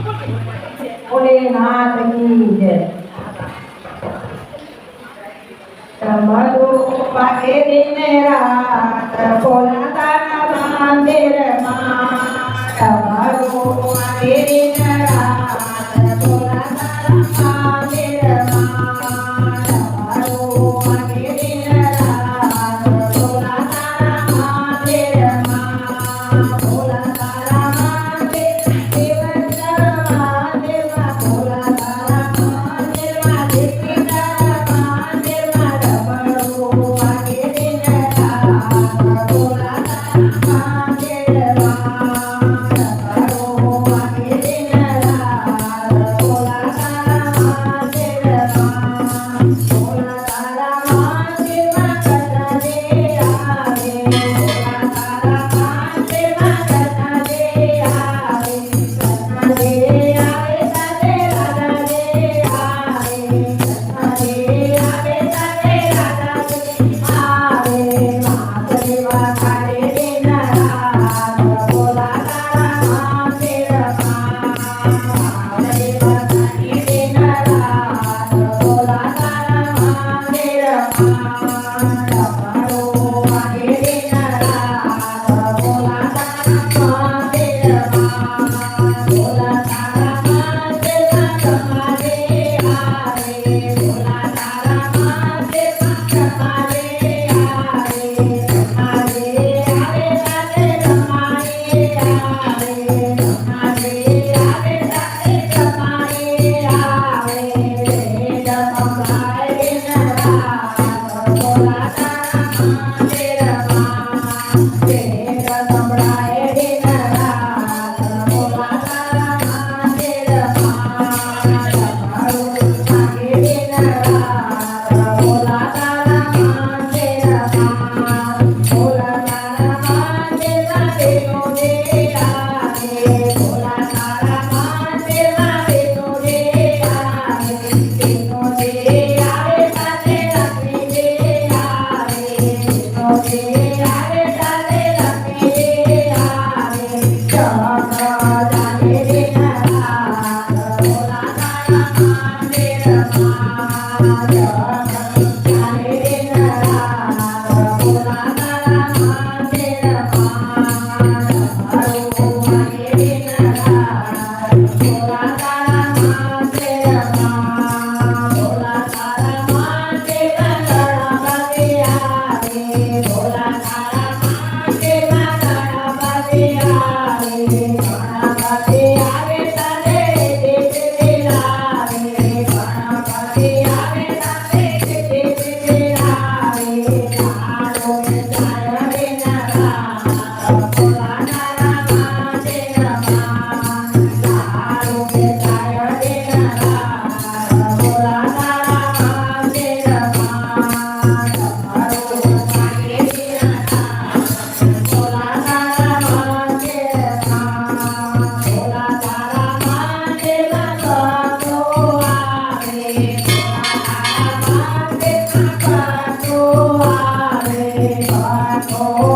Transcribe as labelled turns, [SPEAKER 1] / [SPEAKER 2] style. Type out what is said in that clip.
[SPEAKER 1] ભોલેનાથ કી જય પ્રભુ પાસે દિન રાત ભોલાના મંદિરમાં પ્રભુ પાસે દિન રાત ભોલાના Hare Oh.